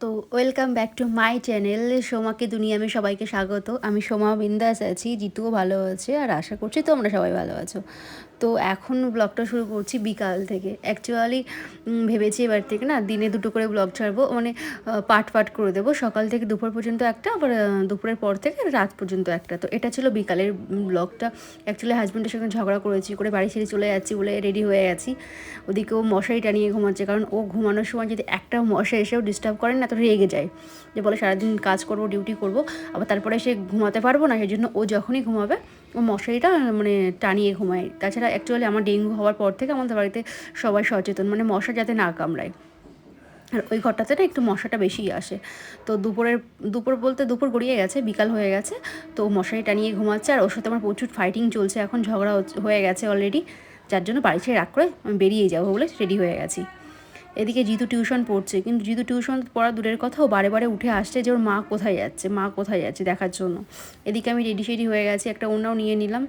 তো welcome back to my channel. সোমাকে দুনিয়া আমি সবাইকে স্বাগত। আমি সোমা বিন্দাস আছি, জিতুও ভালো আছে, আর আশা করছি তোমরা সবাই ভালো আছো। তো এখন ব্লগটা শুরু করছি বিকাল থেকে। অ্যাকচুয়ালি ভেবেছি এবার থেকে না দিনে দুটো করে ব্লগ ছাড়বো। মানে পার্ট পাট করে দেবো। সকাল থেকে দুপুর পর্যন্ত একটা, আবার দুপুরের পর থেকে রাত পর্যন্ত একটা। তো এটা ছিল বিকালের ব্লগটা অ্যাকচুয়ালি হাজব্যান্ডের সঙ্গে ঝগড়া করেছি, করে বাড়ি ছেড়ে চলে যাচ্ছি বলে রেডি হয়ে গেছি। ওদিকে ও মশারি টানিয়ে ঘুমাচ্ছে, কারণ ও ঘুমানোর সময় যদি একটা মশা এসেও ডিস্টার্ব করে না, তো রেগে যায়। যে বলে, সারাদিন কাজ করব ডিউটি করব। আবার তারপরে সে ঘুমাতে পারব না সেই জন্য ও যখনই ঘুমাবে মশারিটা মানে টানিয়ে ঘুমায়। তাছাড়া অ্যাকচুয়ালি আমার ডেঙ্গু হওয়ার পর থেকে আমাদের বাড়িতে সবাই সচেতন মানে মশা যাতে না কামড়ায়। আর ওই ঘরটাতে না একটু মশাটা বেশি আসে। তো দুপুরের, দুপুর বলতে দুপুর গড়িয়ে গেছে, বিকাল হয়ে গেছে। তো মশারি টানিয়ে ঘুমাচ্ছে আর ওর সাথে আমার প্রচুর ফাইটিং চলছে, এখন ঝগড়া হয়ে গেছে অলরেডি যার জন্য বাড়ি ছেড়ে রাগ করে আমি বেরিয়ে যাব বলে রেডি হয়ে গেছি। এদিকে জিতু টিউশন পড়ছে, কিন্তু জিতু টিউশন পড়া দূরের কথা ও বারে বারে উঠে আসছে যে ওর মা কোথায় যাচ্ছে, মা কোথায় যাচ্ছে দেখার জন্য। এদিকে আমি রেডি সেডি হয়ে গেছি, একটা অন্যও নিয়ে নিলাম।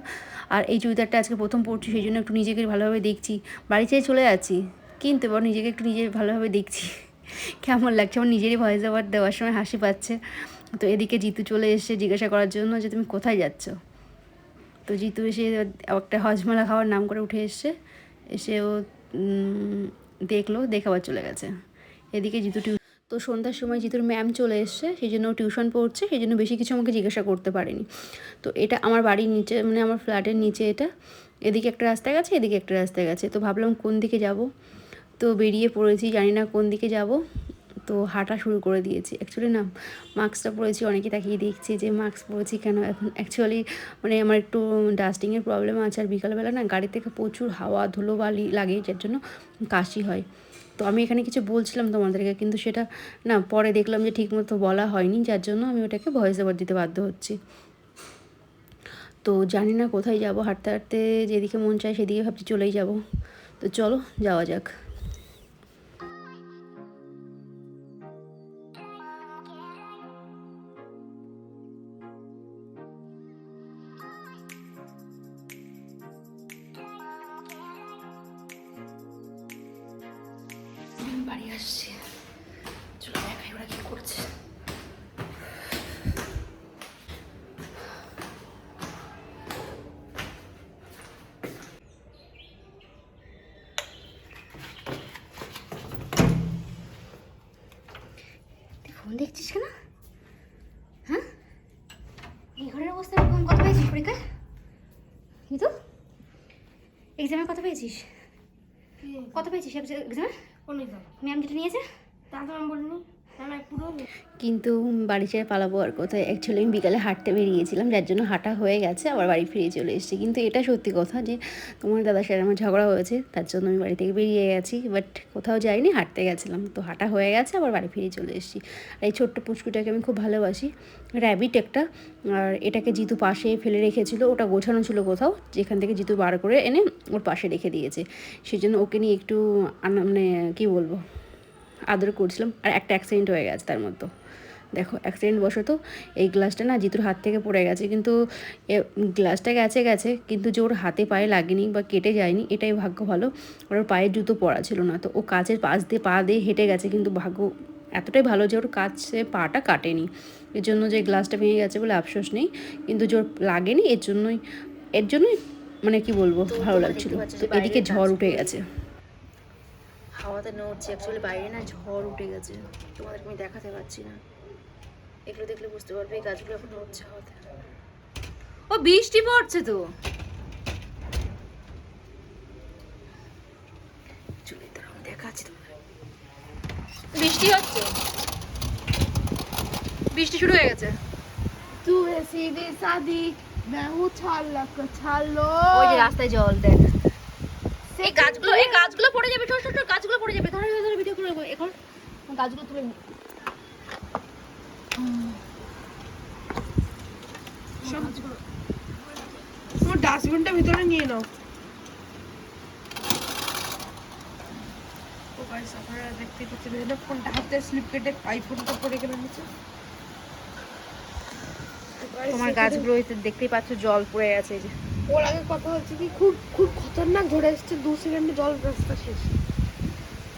আর এই চুড়িদারটা আজকে প্রথম পড়ছি, সেই জন্য একটু নিজেকে ভালোভাবে দেখছি। বাড়ি ছেড়ে চলে যাচ্ছি, কিন্তু এবার নিজেকে একটু নিজে ভালোভাবে দেখছি। কেমন লাগছে, আমার নিজেরই ভয়েস ওভার দেওয়ার সময় হাসি পাচ্ছে। তো এদিকে জিতু চলে এসে জিজ্ঞাসা করার জন্য যে তুমি কোথায় যাচ্ছ? তো জিতু এসে একটা হজমালা খাওয়ার নাম করে উঠে এসছে। এসে ও দেখল, দেখে আবার চলে গেছে। এদিকে জিতু টিউ তো সন্ধ্যার সময় জিতুর ম্যাম চলে এসছে, সেই জন্য টিউশন পড়ছে, সেই জন্য বেশি কিছু আমাকে জিজ্ঞাসা করতে পারেনি। তো এটা আমার বাড়ির নিচে মানে আমার ফ্ল্যাটের নিচে এটা। এদিকে একটা রাস্তা গেছে, এদিকে একটা রাস্তা গেছে। তো ভাবলাম কোন দিকে যাব? তো বেরিয়ে পড়েছি, জানি না কোন দিকে যাব। তো হাঁটা শুরু করে দিয়েছি। অ্যাকচুয়ালি না মাস্কটা পরেছি অনেকে তাকিয়ে দেখছে যে মাস্ক পরেছি কেন? এখন অ্যাকচুয়ালি মানে আমার একটু ডাস্টিংয়ের প্রবলেম আছে। আর বিকালবেলা না গাড়ি থেকে প্রচুর হাওয়া ধুলো বালি লাগে, যার জন্য কাশি হয়। তো আমি এখানে কিছু বলছিলাম তোমাদেরকে, কিন্তু সেটা না পরে দেখলাম যে ঠিকমতো বলা হয়নি, যার জন্য আমি ওটাকে ভয়েস ওভার দিতে বাধ্য হচ্ছি। তো জানি না কোথায় যাব, হাঁটতে হাঁটতে যেদিকে মন চায় সেদিকে ভাবছি চলেই যাব। তো চলো, যাওয়া যাক। বাড়ি আসছি। চলো দেখাই ওরা কি করছে। তুই ফোন দেখছিস কেন? হ্যাঁ? এই ঘরের অবস্থা এরকম কত পেয়েছিস পরীক্ষায় কিন্তু এক্সামে কত পেয়েছিস? কত পেয়েছিস? এক্সামে কোন এক্সাম ম্যাম যেটা নিয়েছে তা তো আমি বলিনি কিন্তু বাড়ি ছেড়ে পালাবো আর কোথায়? অ্যাকচুয়ালি আমি বিকালে হাঁটতে বেরিয়েছিলাম, যার জন্য হাঁটা হয়ে গেছে, আবার বাড়ি ফিরে চলে এসেছি। কিন্তু এটা সত্যি কথা যে, তোমার দাদার সাথে আমার ঝগড়া হয়েছে, তার জন্য আমি বাড়ি থেকে বেরিয়ে গেছি বাট কোথাও যাইনি, হাঁটতে গেছিলাম। তো হাঁটা হয়ে গেছে, আবার বাড়ি ফিরে চলে এসেছি। আর এই ছোট্ট পুচকুটাকে আমি খুব ভালোবাসি। র্যাবিট একটা, আর এটাকে জিতু পাশে ফেলে রেখেছিল, ওটা গোছানো ছিল কোথাও, যেখান থেকে জিতু বার করে এনে ওর পাশে রেখে দিয়েছে। সেই জন্য ওকে নিয়ে একটু মানে কী বলব? আদর করছিলাম আর একটা অ্যাক্সিডেন্ট হয়ে গেছে তার মতো দেখো অ্যাক্সিডেন্ট বশত এই গ্লাসটা না জিতুর হাত থেকে পড়ে গেছে কিন্তু এ গ্লাসটা গেছে গেছে কিন্তু যে ওর হাতে পায়ে লাগেনি বা কেটে যায়নি এটাই ভাগ্য ভালো। ওর পায়ের জুতো পরা ছিল না তো ও কাচের পাশ দিয়ে পা দিয়ে হেঁটে গেছে কিন্তু ভাগ্য এতটাই ভালো যে ওর কাছে পাটা কাটেনি। এর জন্য যে গ্লাসটা ভেঙে গেছে বলে আফসোস নেই কিন্তু যে ওর লাগেনি এর জন্যই এর জন্যই মানে কি বলব ভালো লাগছিল। তো এদিকে ঝড় উঠে গেছে। হাওয়াতে নড়ছে অ্যাকচুয়ালি বাইরে না ঝড় উঠে গেছে তোমাদেরকে আমি দেখাতে পারছি না এগুলো দেখলে বুঝতে পারবে এই গাছগুলো এখন নড়ছে হাওয়াতে ও বৃষ্টি পড়ছে তো চলে দাঁড়াও আমি দেখাচ্ছি তোমাদের বৃষ্টি হচ্ছে বৃষ্টি শুরু হয়ে গেছে तू है सीधी सादी मैं हूँ छाल छालो ওই যে রাস্তায় জল দেখ এই গাছগুলো এই গাছগুলো পড়ে যাবে ছোট ছোট গাছগুলো পড়ে যাবে। ধরে ধরে ভিডিও করে এখন গাছগুলো তুলে নি। তোমার ডাস্টবিনটা ভিতরে নিয়ে নাও। আপনারা দেখতে পাচ্ছেন ফোনটা হাতে স্লিপ কেটে আইফোনটা পড়ে গেল নিচে? তোমার গাছগুলো দেখতেই পাচ্ছ জল পড়ে গেছে যে। ওর আগে কথা হচ্ছে কি খুব খুব খতরনাক ঝড়ে এসছে দু সেকেন্ডে জল রাস্তা শেষ।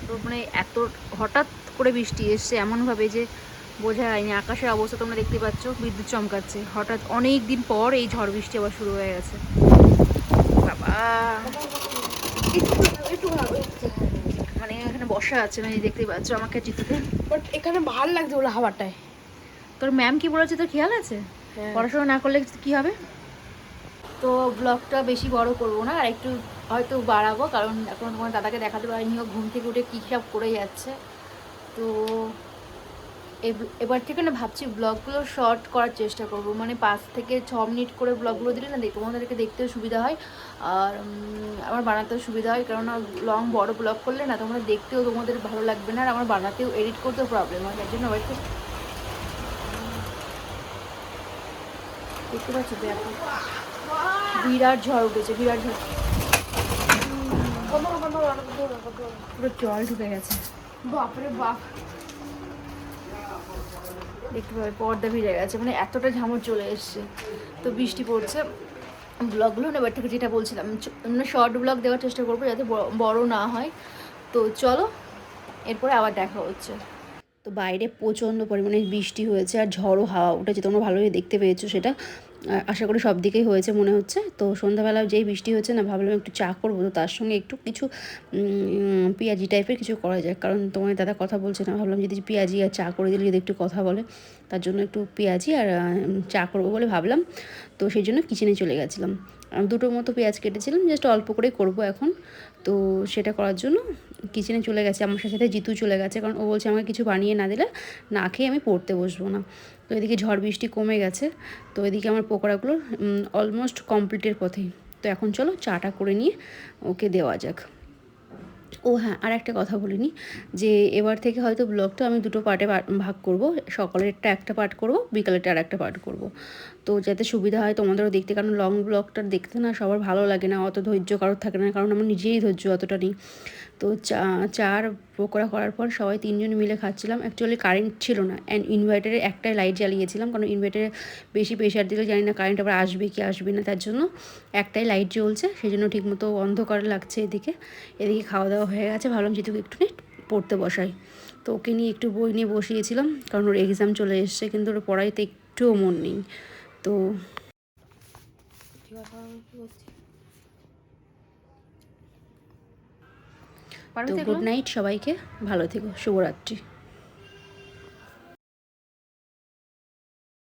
তো মানে এত হঠাৎ করে বৃষ্টি এসছে এমনভাবে যে বোঝা যায়নি। আকাশের অবস্থা তোমরা দেখতে পাচ্ছ বিদ্যুৎ চমকাচ্ছে। হঠাৎ অনেক দিন পর এই ঝড় বৃষ্টি আবার শুরু হয়ে গেছে। বাবা! একটু একটু মানে এখানে বসা আছে মানে দেখতেই পাচ্ছ আমাকে চিত্রতে বাট এখানে ভালো লাগছে ওরা হাওয়াটায়। তোর ম্যাম কি বলেছে তোর খেয়াল আছে? হ্যাঁ। পড়াশোনা না করলে কি হবে? তো ব্লগটা বেশি বড় করব না, আর একটু হয়তো বাড়াবো, কারণ এখন তোমার দাদাকে দেখাতে পারিনি, ও ঘুম থেকে উঠে কী সব করে যাচ্ছে। তো এব- এবার থেকে না ভাবছি ব্লগগুলো শর্ট করার চেষ্টা করব মানে পাঁচ থেকে ছ মিনিট করে ব্লগগুলো দিলে না তোমাদেরকে দেখতেও সুবিধা হয়, আর আমার বানাতেও সুবিধা হয়, কেননা লং বড় ব্লগ করলে না তোমরা দেখতেও তোমাদের ভালো লাগবে না, আর আমার বানাতেও এডিট করতেও প্রবলেম হয়, তার জন্য একটু দেখতে পাচ্ছ, দেখো। বিরাট ঝড় উঠেছে বিরাট ঝড়। পুরো জল ঢুকে গেছে। বাপরে বাপ। দেখতে পাবে পর্দা ভিজে গেছে মানে এতটা ঝামর চলে এসছে। তো বৃষ্টি পড়ছে। ব্লগগুলো এবার থেকে যেটা বলছিলাম মানে শর্ট ব্লগ দেওয়ার চেষ্টা করব যাতে বড় না হয়। তো চলো এরপরে আবার দেখা হচ্ছে। তো বাইরে প্রচণ্ড পরিমাণে বৃষ্টি হয়েছে আর ঝড়ো হাওয়া উঠেছে তোমরা ভালোই দেখতে পেয়েছ সেটা। আশা করি সব দিকেই হয়েছে মনে হচ্ছে। তো সন্ধ্যাবেলা যেই বৃষ্টি হচ্ছে না, ভাবলাম একটু চা করব। তো তার সঙ্গে একটু কিছু পেঁয়াজি টাইপের কিছু করা যায় কারণ তোমার দাদা কথা বলছে না, ভাবলাম যদি পেঁয়াজি আর চা করে দিলে, যদি একটু কথা বলে, তার জন্য একটু পেঁয়াজি আর চা করব বলে ভাবলাম। তো সেই জন্য কিচেনে চলে গেছিলাম। দুটোর মতো পেঁয়াজ কেটেছিলাম জাস্ট অল্প করেই করব এখন। তো সেটা করার জন্য কিচেনে চলে গেছে। আমার সাথে জিতু চলে গেছে, কারণ ও বলছে আমাকে কিছু বানিয়ে না দিলে না খেয়ে আমি পড়তে বসবো না। তো এদিকে ঝড় বৃষ্টি কমে গেছে, তো এদিকে আমার পকোড়াগুলো অলমোস্ট কমপ্লিটের পথেই। তো এখন চলো চাটা করে নিয়ে ওকে দেওয়া যাক। ও হ্যাঁ আর একটা কথা বলিনি, যে এবার থেকে হয়তো ব্লগটা আমি দুটো পার্টে ভাগ করব, সকালেরটা একটা পার্ট করব, বিকালেরটা আর একটা পার্ট করব। তো যাতে সুবিধা হয় তোমাদেরও দেখতে, কারণ লং ব্লগটা দেখতে না সবার ভালো লাগে না, অত ধৈর্য কারোর থাকে না, কারণ আমার নিজেই ধৈর্য অতটা নেই। তো চা চার পকোড়া করার পর সবাই তিনজন মিলে খাচ্ছিলাম। অ্যাকচুয়ালি কারেন্ট ছিল না অ্যান্ড ইনভার্টারে একটাই লাইট জ্বালিয়েছিলাম, কারণ ইনভার্টারে বেশি প্রেশার দিলে জানি না কারেন্ট আবার আসবে কি আসবে না, তার জন্য একটাই লাইট জ্বলছে সেই জন্য ঠিকমতো অন্ধকার লাগছে এদিকে। এদিকে খাওয়া দাওয়া হয়ে গেছে, ভাবলাম যেটুকু একটু পড়তে বসাই। তো ওকে নিয়ে একটু বই নিয়ে বসিয়েছিলাম, কারণ ওর এক্সাম চলে এসছে, কিন্তু ওর পড়াইতে একটুও মন নেই। তো। তো গুড নাইট সবাইকে ভালো থেকো শুভরাত্রি।